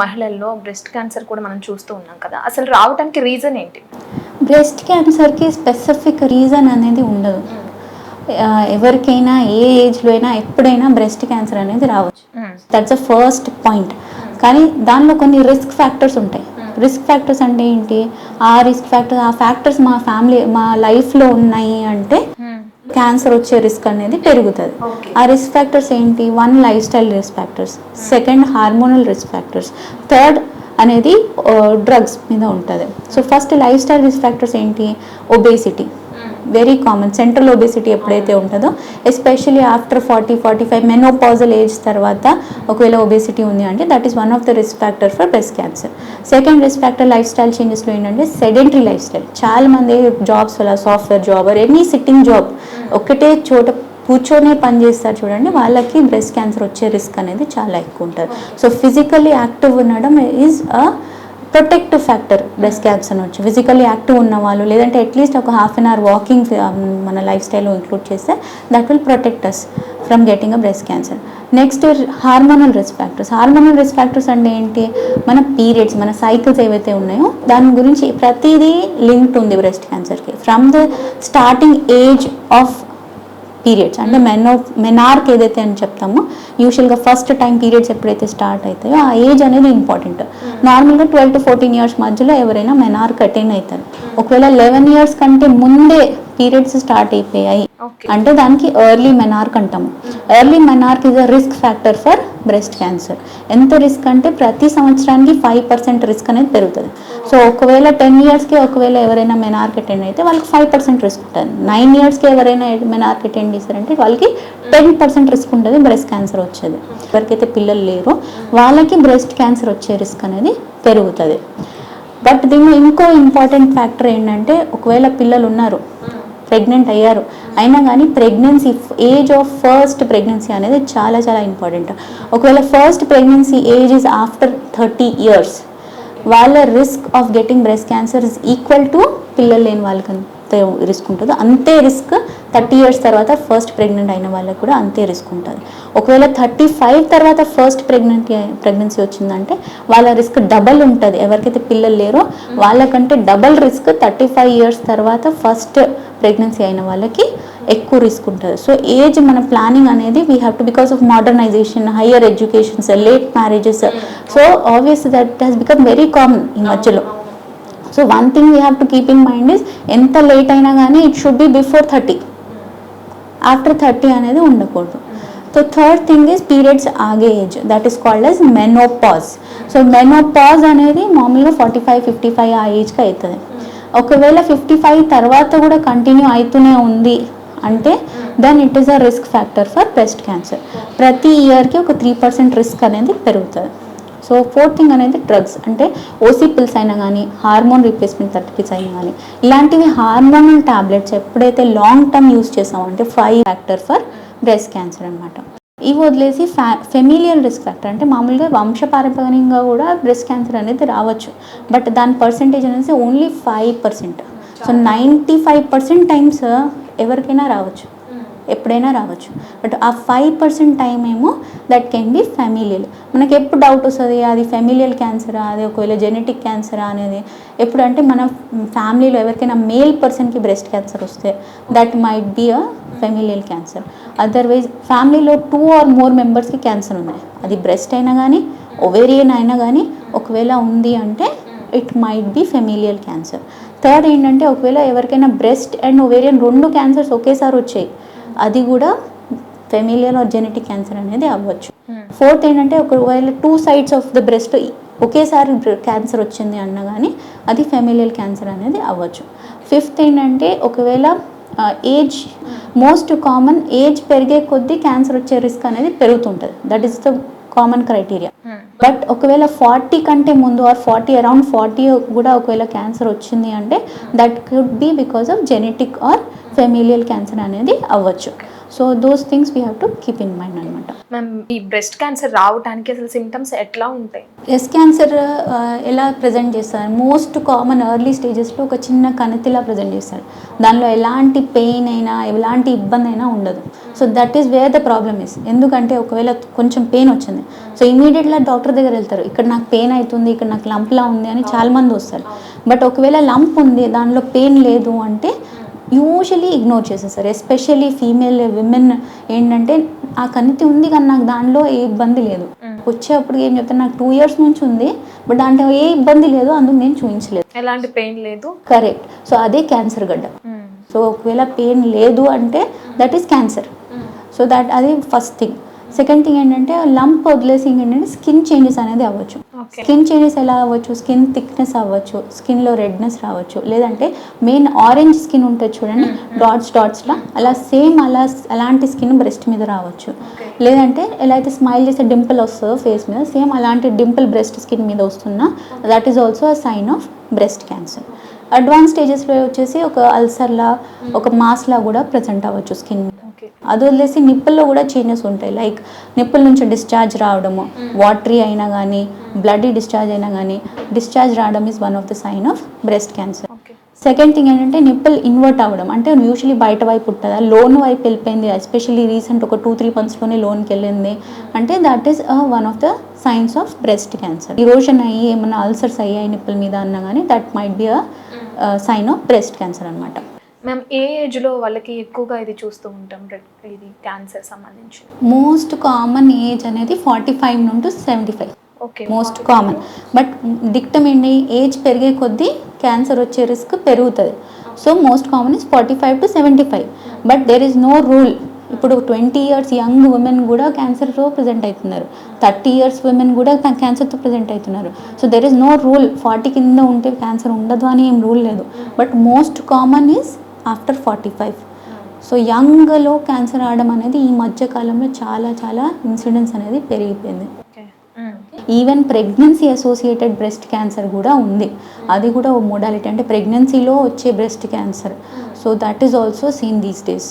మహిళల్లో breast cancer కూడా మనం చూస్తూ ఉన్నాం కదా. అసలు రావడానికి రీజన్ ఏంటి? బ్రెస్ట్ క్యాన్సర్కి స్పెసిఫిక్ రీజన్ అనేది ఉండదు. ఆ, ఎవరికైనా ఏ ఏజ్లో అయినా ఎప్పుడైనా బ్రెస్ట్ క్యాన్సర్ అనేది రావచ్చు. దట్స్ అ ఫస్ట్ పాయింట్ కానీ దానిలో కొన్ని రిస్క్ ఫ్యాక్టర్స్ ఉంటాయి. రిస్క్ ఫ్యాక్టర్స్ అంటే ఏంటి? ఆ రిస్క్ ఫ్యాక్టర్స్ ఆ ఫ్యాక్టర్స్ మా ఫ్యామిలీ మా లైఫ్లో ఉన్నాయి అంటే క్యాన్సర్ వచ్చే రిస్క్ అనేది పెరుగుతుంది. ఆ రిస్క్ ఫ్యాక్టర్స్ ఏంటి? One lifestyle risk factors. Second hormonal risk factors. Third అనేది డ్రగ్స్ మీద ఉంటుంది. So first lifestyle risk factors ఏంటి? Obesity. Very common central obesity ఎప్పుడైతే ఉంటుందో especially after forty forty five menopausal age తర్వాత ఒకవేళ ఒబేసిటీ ఉంది అంటే that is one of the risk factor for breast cancer second risk factor lifestyle చేంజెస్లో ఏంటంటే sedentary life style చాలా మంది జాబ్స్ వల్ల software job or any sitting job ఒకటే చోట కూర్చొనే పని చేస్తారు చూడండి వాళ్ళకి బ్రెస్ట్ క్యాన్సర్ వచ్చే రిస్క్ అనేది చాలా ఎక్కువ ఉంటుంది. సో ఫిజికల్లీ యాక్టివ్ ఉండడం is a protective factor breast cancer నుంచి ఫిజికల్లీ యాక్టివ్ ఉన్న వాళ్ళు లేదంటే అట్లీస్ట్ ఒక హాఫ్ అన్ అవర్ వాకింగ్ మన లైఫ్ స్టైల్లో ఇంక్లూడ్ చేస్తే that will protect us from getting a breast cancer next hormonal risk factors hormonal risk factors అంటే ఏంటి? మన పీరియడ్స్ మన సైకిల్స్ ఏవైతే ఉన్నాయో దాని గురించి ప్రతిదీ లింక్డ్ ఉంది బ్రెస్ట్ క్యాన్సర్కి from the starting age of periods అంటే మెనో మెనార్క్ ఏదైతే అని చెప్తామో యూజువల్గా ఫస్ట్ టైం పీరియడ్స్ ఎప్పుడైతే స్టార్ట్ అవుతాయో ఆ ఏజ్ అనేది ఇంపార్టెంట్ నార్మల్గా ట్వెల్వ్ టు ఫోర్టీన్ ఇయర్స్ మధ్యలో ఎవరైనా మెనార్క్ అటైన్ అవుతారు. ఒకవేళ లెవెన్ ఇయర్స్ కంటే ముందే పీరియడ్స్ స్టార్ట్ అయిపోయాయి. అంటే దానికి ఎర్లీ మెనార్క్ అంటాము. Early menarche is a risk factor for breast cancer ఎంత రిస్క్ అంటే ప్రతి సంవత్సరానికి ఫైవ్ పర్సెంట్ రిస్క్ అనేది పెరుగుతుంది. సో ఒకవేళ టెన్ ఇయర్స్కి ఒకవేళ ఎవరైనా మెనార్క్ అటెండ్ అయితే వాళ్ళకి ఫైవ్ పర్సెంట్ రిస్క్ ఉంటుంది. నైన్ ఇయర్స్కి ఎవరైనా మెనార్క్ అటెండ్ చేశారంటే వాళ్ళకి టెన్ పర్సెంట్ రిస్క్ ఉంటుంది బ్రెస్ట్ క్యాన్సర్ వచ్చేది. ఎవరికైతే పిల్లలు లేరో వాళ్ళకి బ్రెస్ట్ క్యాన్సర్ వచ్చే రిస్క్ అనేది పెరుగుతుంది. బట్ దీనిలో ఇంకో ఇంపార్టెంట్ ఫ్యాక్టర్ ఏంటంటే ఒకవేళ పిల్లలు ఉన్నారు ప్రెగ్నెంట్ అయ్యారు. అయినా కానీ pregnancy age of first pregnancy అనేది చాలా చాలా ఇంపార్టెంట్. ఒకవేళ first pregnancy age is after thirty years వాళ్ళ risk of getting breast cancer equal to పిల్లలు లేని వాళ్ళకి అంతే రిస్క్ ఉంటుందో. అంతే రిస్క్ థర్టీ ఇయర్స్ తర్వాత ఫస్ట్ ప్రెగ్నెంట్ అయిన వాళ్ళకి కూడా అంతే రిస్క్ ఉంటుంది. ఒకవేళ థర్టీ ఫైవ్ తర్వాత ఫస్ట్ ప్రెగ్నెంట్ ప్రెగ్నెన్సీ వచ్చిందంటే వాళ్ళ రిస్క్ డబల్ ఉంటుంది. ఎవరికైతే పిల్లలు లేరో వాళ్ళకంటే double risk thirty five years తర్వాత ఫస్ట్ ప్రెగ్నెన్సీ అయిన వాళ్ళకి ఎక్కువ రిస్క్ ఉంటుంది. సో ఏజ్ మన ప్లానింగ్ అనేది we have to because of modernization higher educations late marriages so obvious that has become very common ఈ మధ్యలో. So one thing we have to keep in mind is ఎంత late అయినా కానీ it should be before thirty after thirty అనేది ఉండకూడదు. So third thing is periods ఆగే age that is called as menopause so menopause అనేది మామూలుగా forty five fifty five ఆ ఏజ్కి అవుతుంది ఒకవేళ ఫిఫ్టీ ఫైవ్ తర్వాత కూడా కంటిన్యూ అవుతూనే ఉంది అంటే then it is a risk factor for breast cancer ప్రతి ఇయర్కి ఒక త్రీ పర్సెంట్ రిస్క్ అనేది పెరుగుతుంది. సో ఫోర్త్ థింగ్ అనేది డ్రగ్స్ అంటే ఓసీ పిల్స్ అయినా కానీ హార్మోన్ రీప్లేస్మెంట్ థెరపీస్ అయినా కానీ ఇలాంటివి హార్మోనల్ టాబ్లెట్స్ ఎప్పుడైతే లాంగ్ టర్మ్ యూస్ చేసామో అంటే five factor for breast cancer అనమాట ఇవి వదిలేసి ఫ్యా ఫెమిలియల్ రిస్క్ ఫ్యాక్టర్ అంటే మామూలుగా వంశపారంపర్యంగా కూడా బ్రెస్ట్ క్యాన్సర్ అనేది రావచ్చు. బట్ దాని పర్సంటేజ్ అనేది only five percent so ninety five percent times ఎవరికైనా రావచ్చు. ఎప్పుడైనా రావచ్చు. బట్ ఆ ఫైవ్ పర్సెంట్ టైం ఏమో దట్ కెన్ బి ఫ్యామిలియల్ మనకి ఎప్పుడు డౌట్ వస్తుంది అది ఫ్యామిలియల్ క్యాన్సరా అది ఒకవేళ జెనెటిక్ క్యాన్సరా అనేది ఎప్పుడంటే మన ఫ్యామిలీలో ఎవరికైనా మేల్ పర్సన్కి బ్రెస్ట్ క్యాన్సర్ వస్తే that might be a familial cancer otherwise ఫ్యామిలీలో టూ ఆర్ మోర్ మెంబర్స్కి క్యాన్సర్ ఉన్నాయి. అది బ్రెస్ట్ అయినా కానీ ఒవేరియన్ అయినా కానీ ఒకవేళ ఉంది అంటే it might be familial cancer third ఏంటంటే ఒకవేళ ఎవరికైనా బ్రెస్ట్ అండ్ ఒవేరియన్ రెండు క్యాన్సర్స్ ఒకేసారి వచ్చాయి అది కూడా ఫెమిలియల్ ఆర్ జెనెటిక్ క్యాన్సర్ అనేది అవ్వచ్చు. ఫోర్త్ ఏంటంటే ఒకవేళ two sides of the breast ఒకేసారి క్యాన్సర్ వచ్చింది అన్న కానీ అది ఫెమిలియల్ క్యాన్సర్ అనేది అవ్వచ్చు. ఫిఫ్త్ ఏంటంటే ఒకవేళ ఏజ్ మోస్ట్ కామన్ ఏజ్ పెరిగే కొద్దీ క్యాన్సర్ వచ్చే రిస్క్ అనేది పెరుగుతుంటుంది. That is the common criteria but ఒకవేళ ఫార్టీ కంటే ముందు ఆర్ ఫార్టీ అరౌండ్ ఫార్టీ కూడా ఒకవేళ క్యాన్సర్ వచ్చింది అంటే that could be because of genetic or familial cancer అనేది అవ్వచ్చు. So those things we have to keep in mind అనమాట మ్యామ్ ఈ బ్రెస్ట్ క్యాన్సర్ రావడానికి అసలు సిమ్టమ్స్ ఎట్లా ఉంటాయి? బ్రెస్ట్ క్యాన్సర్ ఎలా ప్రజెంట్ చేస్తారు? మోస్ట్ కామన్ ఎర్లీ స్టేజెస్లో ఒక చిన్న కణితిలా ప్రజెంట్ చేస్తారు. దానిలో ఎలాంటి పెయిన్ అయినా ఎలాంటి ఇబ్బంది అయినా ఉండదు. So that is where the problem is ఎందుకంటే ఒకవేళ కొంచెం పెయిన్ వచ్చింది. సో ఇమీడియట్గా డాక్టర్ దగ్గర వెళ్తారు. ఇక్కడ నాకు పెయిన్ అవుతుంది ఇక్కడ నాకు లంప్లా ఉంది అని చాలా మంది వస్తారు. బట్ ఒకవేళ లంప్ ఉంది దానిలో పెయిన్ లేదు అంటే యూజువలీ ఇగ్నోర్ చేసేస్తారు. ఎస్పెషల్లీ ఫీమేల్ విమెన్ ఏంటంటే ఆ కణితి ఉంది కానీ నాకు దానిలో ఏ ఇబ్బంది లేదు. వచ్చేప్పుడు ఏం చెప్తాను నాకు టూ ఇయర్స్ నుంచి ఉంది బట్ దాంట్లో ఏ ఇబ్బంది లేదు అందుకు నేను చూపించలేదు ఎలాంటి పెయిన్ లేదు? కరెక్ట్. సో అదే క్యాన్సర్ గడ్డ. సో ఒకవేళ పెయిన్ లేదు అంటే that is cancer. So that అది ఫస్ట్ థింగ్. సెకండ్ థింగ్ ఏంటంటే లంప్ వదిలేసి ఏంటంటే స్కిన్ చేంజెస్ అనేది అవ్వచ్చు. స్కిన్ చేంజెస్ ఎలా అవ్వచ్చు? స్కిన్ థిక్నెస్ అవ్వచ్చు. స్కిన్లో రెడ్నెస్ రావచ్చు. లేదంటే మెయిన్ ఆరెంజ్ స్కిన్ ఉంటుంది చూడండి డాట్స్ డాట్స్లా అలా సేమ్ అలా అలాంటి స్కిన్ బ్రెస్ట్ మీద రావచ్చు. లేదంటే ఎలా అయితే స్మైల్ చేసే డింపుల్ వస్తుందో ఫేస్ మీద సేమ్ అలాంటి డింపుల్ బ్రెస్ట్ స్కిన్ మీద వస్తున్నా that is also a sign of breast cancer advance స్టేజెస్లో వచ్చేసి ఒక అల్సర్లా ఒక మాస్లా కూడా ప్రజెంట్ అవ్వచ్చు స్కిన్ ఓకే అది వదిలేసి నిప్పుల్లో కూడా చేంజెస్ ఉంటాయి. లైక్ నిప్పుల నుంచి డిశ్చార్జ్ రావడము. వాటరీ అయినా కానీ బ్లడ్ డిశ్చార్జ్ అయినా కానీ డిశ్చార్జ్ రావడం is one of the sign of breast cancer okay second thing ఏంటంటే నిప్పుల్ ఇన్వర్ట్ అవ్వడం. అంటే యూజువలీ బయట వైపు ఉంటుందా లోన్ వైపు వెళ్ళిపోయింది. ఎస్పెషల్లీ రీసెంట్ ఒక టూ త్రీ మంత్స్లోనే లోన్కి వెళ్ళింది. అంటే that is one of the signs of breast cancer erosion అయ్యి ఏమైనా అల్సర్స్ అయ్యాయి నిప్పుల మీద అన్నా కానీ that might be a sign of breast cancer అనమాట మ్యామ్ ఏ ఏజ్లో వాళ్ళకి ఎక్కువగా ఇది చూస్తూ ఉంటాం? ఇది క్యాన్సర్ సంబంధించి. మోస్ట్ కామన్ ఏజ్ అనేది ఫార్టీ ఫైవ్ నుండి seventy five okay most common but dictum ఏంటి? ఏజ్ పెరిగే కొద్దీ క్యాన్సర్ వచ్చే రిస్క్ పెరుగుతుంది. So most common is forty five to seventy five but there is no rule ఇప్పుడు ట్వంటీ ఇయర్స్ యంగ్ ఉమెన్ కూడా క్యాన్సర్తో ప్రజెంట్ అవుతున్నారు. థర్టీ ఇయర్స్ ఉమెన్ కూడా క్యాన్సర్తో ప్రజెంట్ అవుతున్నారు. So there is no rule forty కింద ఉంటే క్యాన్సర్ ఉండదు అని ఏం రూల్ లేదు. But most common is after forty five so యంగ్లో cancer రావడం అనేది ఈ మధ్య కాలంలో చాలా చాలా ఇన్సిడెంట్స్ అనేది పెరిగిపోయింది. Even pregnancy associated breast cancer కూడా ఉంది. అది కూడా ఓ మోడాలిటీ అంటే ప్రెగ్నెన్సీలో వచ్చే breast cancer so that is also seen these days